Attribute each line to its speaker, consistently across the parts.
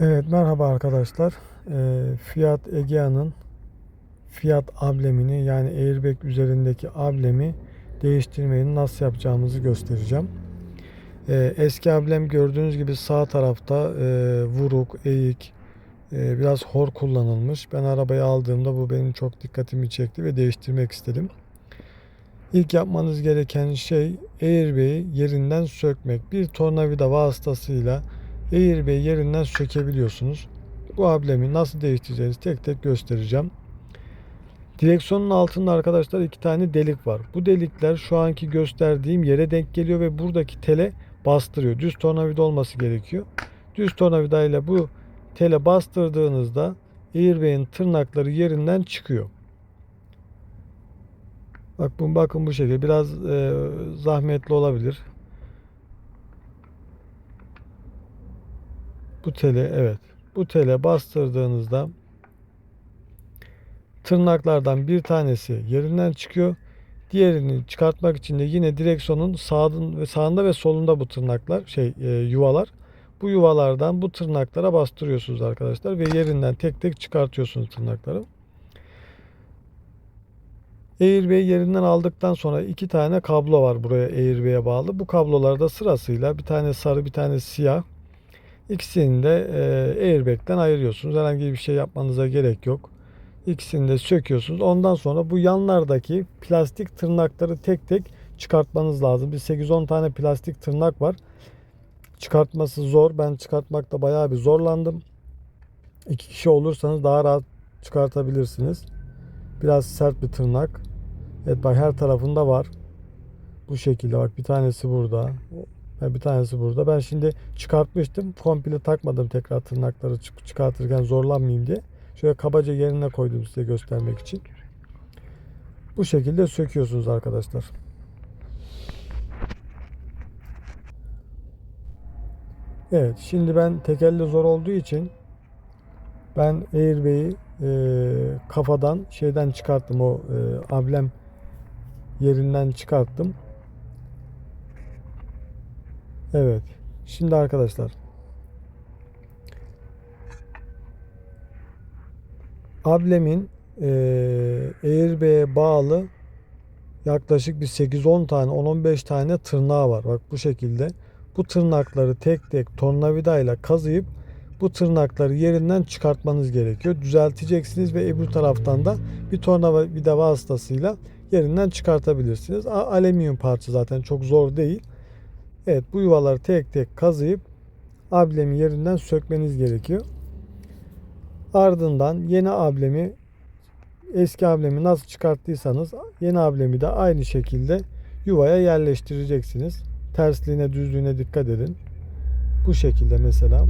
Speaker 1: Evet merhaba arkadaşlar. Ee, Fiat Egea'nın Fiat amblemini yani airbag üzerindeki amblemi değiştirmeyi nasıl yapacağımızı göstereceğim. Ee, eski amblem gördüğünüz gibi sağ tarafta e, vuruk, eğik, e, biraz hor kullanılmış. Ben arabayı aldığımda bu benim çok dikkatimi çekti ve değiştirmek istedim. İlk yapmanız gereken şey airbag'i yerinden sökmek. Bir tornavida vasıtasıyla airbag'i yerinden sökebiliyorsunuz. Bu ablemi nasıl değiştireceğiz tek tek göstereceğim. Direksiyonun altında arkadaşlar iki tane delik var. Bu delikler şu anki gösterdiğim yere denk geliyor ve buradaki tele bastırıyor. Düz tornavida olması gerekiyor. Düz tornavida ile bu tele bastırdığınızda airbag'in tırnakları yerinden çıkıyor. Bak bu bakın bu şekilde biraz e, zahmetli olabilir. Bu tele evet. Bu tele bastırdığınızda tırnaklardan bir tanesi yerinden çıkıyor. Diğerini çıkartmak için de yine direksiyonun sağın ve sağında ve solunda bu tırnaklar şey e, yuvalar. Bu yuvalardan bu tırnaklara bastırıyorsunuz arkadaşlar ve yerinden tek tek çıkartıyorsunuz tırnakları. Airbag yerinden aldıktan sonra iki tane kablo var buraya airbag'e bağlı. Bu kablolarda sırasıyla bir tane sarı bir tane siyah. İkisini de e, airbag'den ayırıyorsunuz. Herhangi bir şey yapmanıza gerek yok. İkisini de söküyorsunuz. Ondan sonra bu yanlardaki plastik tırnakları tek tek çıkartmanız lazım. Bir 8-10 tane plastik tırnak var. Çıkartması zor. Ben çıkartmakta bayağı bir zorlandım. İki kişi olursanız daha rahat çıkartabilirsiniz. Biraz sert bir tırnak. Evet bak her tarafında var. Bu şekilde bak bir tanesi burada. Bir tanesi burada. Ben şimdi çıkartmıştım. Komple takmadım tekrar tırnakları çık- çıkartırken zorlanmayayım diye. Şöyle kabaca yerine koydum size göstermek için. Bu şekilde söküyorsunuz arkadaşlar. Evet şimdi ben tekerle zor olduğu için ben airbag'i e, kafadan şeyden çıkarttım o e, amblem yerinden çıkarttım. Evet. Şimdi arkadaşlar Ablemin e, airbag'e bağlı yaklaşık bir 8-10 tane 10-15 tane tırnağı var. Bak bu şekilde. Bu tırnakları tek tek tornavidayla kazıyıp bu tırnakları yerinden çıkartmanız gerekiyor. Düzelteceksiniz ve öbür taraftan da bir tornavida vasıtasıyla yerinden çıkartabilirsiniz. Alüminyum parça zaten çok zor değil. Evet bu yuvaları tek tek kazıyıp ablemi yerinden sökmeniz gerekiyor. Ardından yeni ablemi eski ablemi nasıl çıkarttıysanız yeni ablemi de aynı şekilde yuvaya yerleştireceksiniz. Tersliğine düzlüğüne dikkat edin. Bu şekilde mesela.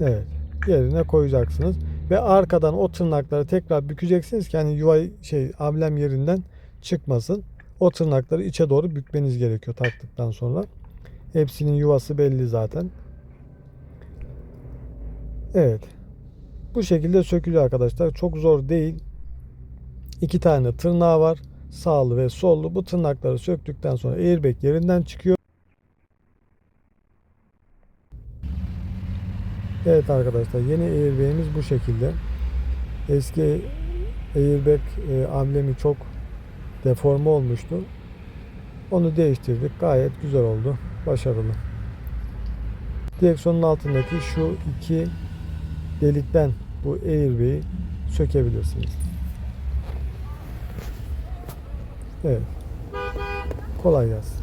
Speaker 1: Evet. Yerine koyacaksınız. Ve arkadan o tırnakları tekrar bükeceksiniz ki hani yuva şey ablem yerinden çıkmasın. O tırnakları içe doğru bükmeniz gerekiyor taktıktan sonra. Hepsinin yuvası belli zaten. Evet. Bu şekilde sökülüyor arkadaşlar. Çok zor değil. İki tane tırnağı var. Sağlı ve sollu. Bu tırnakları söktükten sonra airbag yerinden çıkıyor. Evet arkadaşlar yeni airbag'imiz bu şekilde. Eski airbag e, amblemi çok deforme olmuştu. Onu değiştirdik. Gayet güzel oldu. Başarılı. Direksiyonun altındaki şu iki delikten bu airbag'i sökebilirsiniz. Evet. Kolay gelsin.